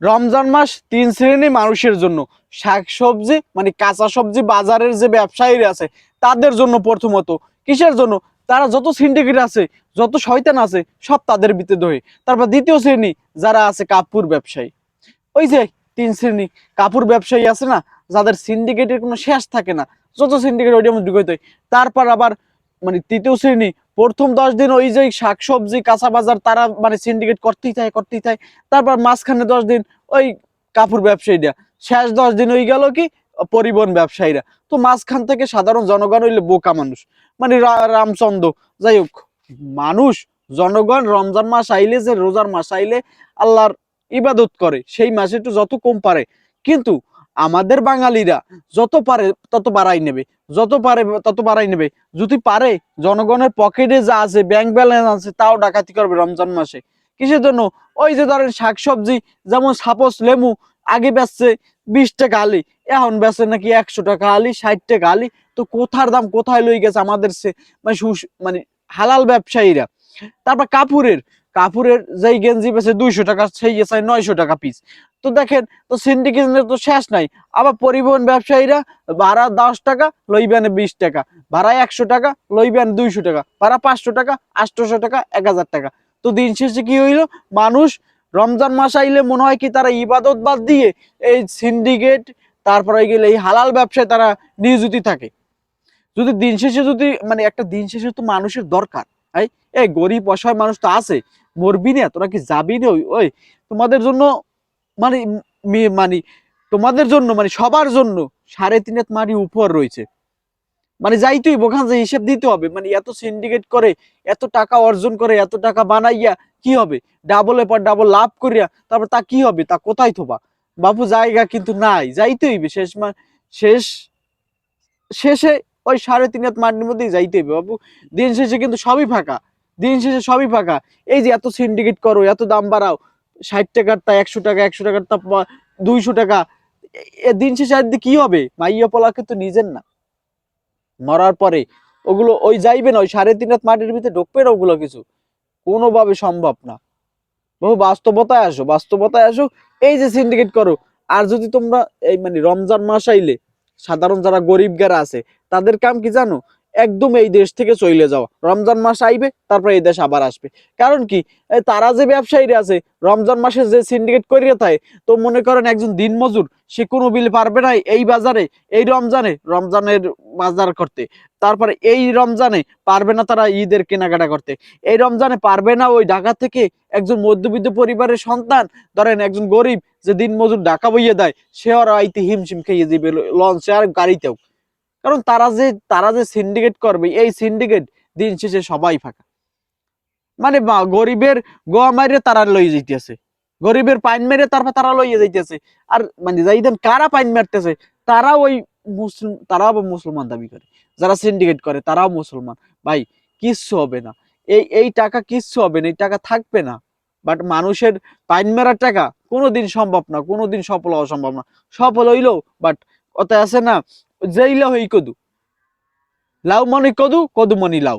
রমজান মাস তিন শ্রেণি মানুষের জন্য। শাকসবজি মানে কাঁচা সবজি বাজারের যে ব্যবসায়ীরা আছে, তাদের জন্য প্রথমত। কিসের জন্য? তারা যত সিন্ডিকেট আছে, যত শয়তান আছে, সব তাদের ভিতরে ধরে। তারপর দ্বিতীয় শ্রেণি, যারা আছে কাপড় ব্যবসায়ী। ওই যে তিন শ্রেণি, কাপড় ব্যবসায়ী আছে না, যাদের সিন্ডিকেটের কোনো শেষ থাকে না, যত সিন্ডিকেট ওইটার মধ্যে হয় তারপর আবার মানে তৃতীয় শ্রেণি প্রথম দশ দিন ওই যে শাকসবজি কাঁচা বাজার তারা মানে সিন্ডিকেট করতেই থাকে করতেই থাকে। তারপর মাঝখানে দশ দিন ওই কাপড় ব্যবসায়ীরা। শেষ দশ দিন ওই গেল কি? পরিবহন ব্যবসায়ীরা। তো মাঝখান থেকে সাধারণ জনগণ হইলে বোকা মানুষ। মানে রামচন্দ্র, যাই হোক, মানুষ, জনগণ রমজান মাস আইলে যে রোজার মাস আইলে আল্লাহর ইবাদত করে, সেই মাসে একটু যত কম পারে। কিন্তু আমাদের বাঙালিরা যত পারে তত বাড়াই নেবে, যত পারে তত বাড়াই নেবে। যদি পারে, জনগণের পকেটে যা আছে ব্যাংক ব্যালেন্স আছে, তাও ডাকাতি করবে রমজান মাসে। কিসের জন্য? ওই যে ধরেন শাকসবজি, যেমন সাপোজ লেমু আগে বেচছে বিশ টাকা আলি, এখন বেচে নাকি একশো টাকা আলি, ষাট টাকা আলি। তো কোথার দাম, কোথায় লই গেছে আমাদের সে মানে মানে হালাল ব্যবসায়ীরা? তারপর কাপুরের কাপুরের যেই গেঞ্জি বেচে দুইশো টাকা, সেই গেছে নয়শো টাকা পিস তো দেখেন, তো সিন্ডিকেশনের তো শেষ নাই। আবার পরিবহন ব্যবসায়ীরা ভাড়া দশ টাকা, লইবেন বিশ টাকা। ভাড়া একশো টাকা, লইবেন দুইশো টাকা। ভাড়া পাঁচশো টাকা, আটশোশো টাকা, এক হাজার টাকা। তো দিন শেষে কি হইল? মানুষ রমজান মাস আইলে মনে হয় কি তারা ইবাদত বাদ দিয়ে এই সিন্ডিকেট তারপরে গেলে এই হালাল ব্যবসায় তারা নিয়োজিত থাকে। যদি দিন শেষে যদি মানে একটা দিন শেষে তো মানুষের দরকার। এই গরিব অসহায় মানুষ তো আছে। মরবি না, তোরা কি যাবি না ওই? তোমাদের জন্য মানে মি- মানে তোমাদের জন্য মানে সবার জন্য সাড়ে তিন হাত মাটি উপর রয়েছে। মানে যাইতেই বোখান যে হিসেব দিতে হবে মানে এত সিন্ডিকেট করে, এত টাকা অর্জন করে, এত টাকা বানাইয়া কি হবে? ডাবলের পর ডাবল লাভ করিয়া, তারপর তা কি হবে? তা কোথায় থোবা? বাবু জায়গা কিন্তু নাই। যাইতে হইবে, শেষ শেষ, শেষে ওই সাড়ে তিন হাত মাটির মধ্যেই যাইতে হইবে বাবু দিন শেষে কিন্তু সবই ফাঁকা। দিন শেষে সবই ফাঁকা। এই যে এত সিন্ডিকেট করো, এত দাম বাড়াও ষাট টাকার তা একশো টাকা, একশো টাকার তা দুইশো টাকা। দিন শেষে আর কি হবে? মাইয়া পোলা কিন্তু নিজের না। মরার পরে ওগুলো, ওই যাইবে না, ওই সাড়ে তিন হাত মাটির ভিতরে ঢুকবে না ওগুলো কিছু? কোনোভাবে সম্ভব না। বহু বাস্তবতায় আসো বাস্তবতায় আসো। এই যে সিন্ডিকেট করো, আর যদি তোমরা এই মানে রমজান মাস আইলে সাধারণ যারা গরিব গারা আছে, তাদের কাম কি জানো? একদম এই দেশ থেকে চলে যাওয়া। রমজান মাস আইবে, তারপর এই দেশ আবার আসবে। কারণ কি? তারা যে ব্যবসায়ীরা আছে, রমজান মাসে যে সিন্ডিকেট করিয়ে থাকে, তো মনে করেন একজন দিনমজুর, সে কোনো বিল পারবে না এই বাজারে, এই রমজানে, রমজানের বাজার করতে। তারপরে এই রমজানে পারবে না তারা ঈদের কেনাকাটা করতে। এই রমজানে পারবে না ওই ঢাকা থেকে একজন মধ্যবিত্ত পরিবারের সন্তান, ধরেন একজন গরিব, যে দিনমজুর ঢাকা বইয়ে দেয়, সে আর আইতে হিমশিম খেয়ে দিবে লঞ্চে আর গাড়িতেও। কারণ তারা যে তারা যে সিন্ডিকেট করবে, এই সিন্ডিকেট দিন শেষে সবাই ফাঁকা। মানে গরিবের গোয়া মাইরে তারা লই যাইতেছে। গরিবের পাইন মেরে তারপর তারা লইয়ে যাইতেছে। আর মানে যাইদেন কারা পাইন মারতেছে? তারা ওই মুসলিম, তারাও মুসলমান দাবি করে। যারা সিন্ডিকেট করে, তারাও মুসলমান। ভাই, কিচ্ছু হবে না। এই এই টাকা কিচ্ছু হবে না, এই টাকা থাকবে না। বাট মানুষের পাইন মেরার টাকা কোনোদিন সম্ভব না, কোনোদিন সফল হওয়া সম্ভব না। সফল হইল বাট ওতে আছে না যেইলা হই কদু। লাউ মনি কদু কদু মনি লাউ।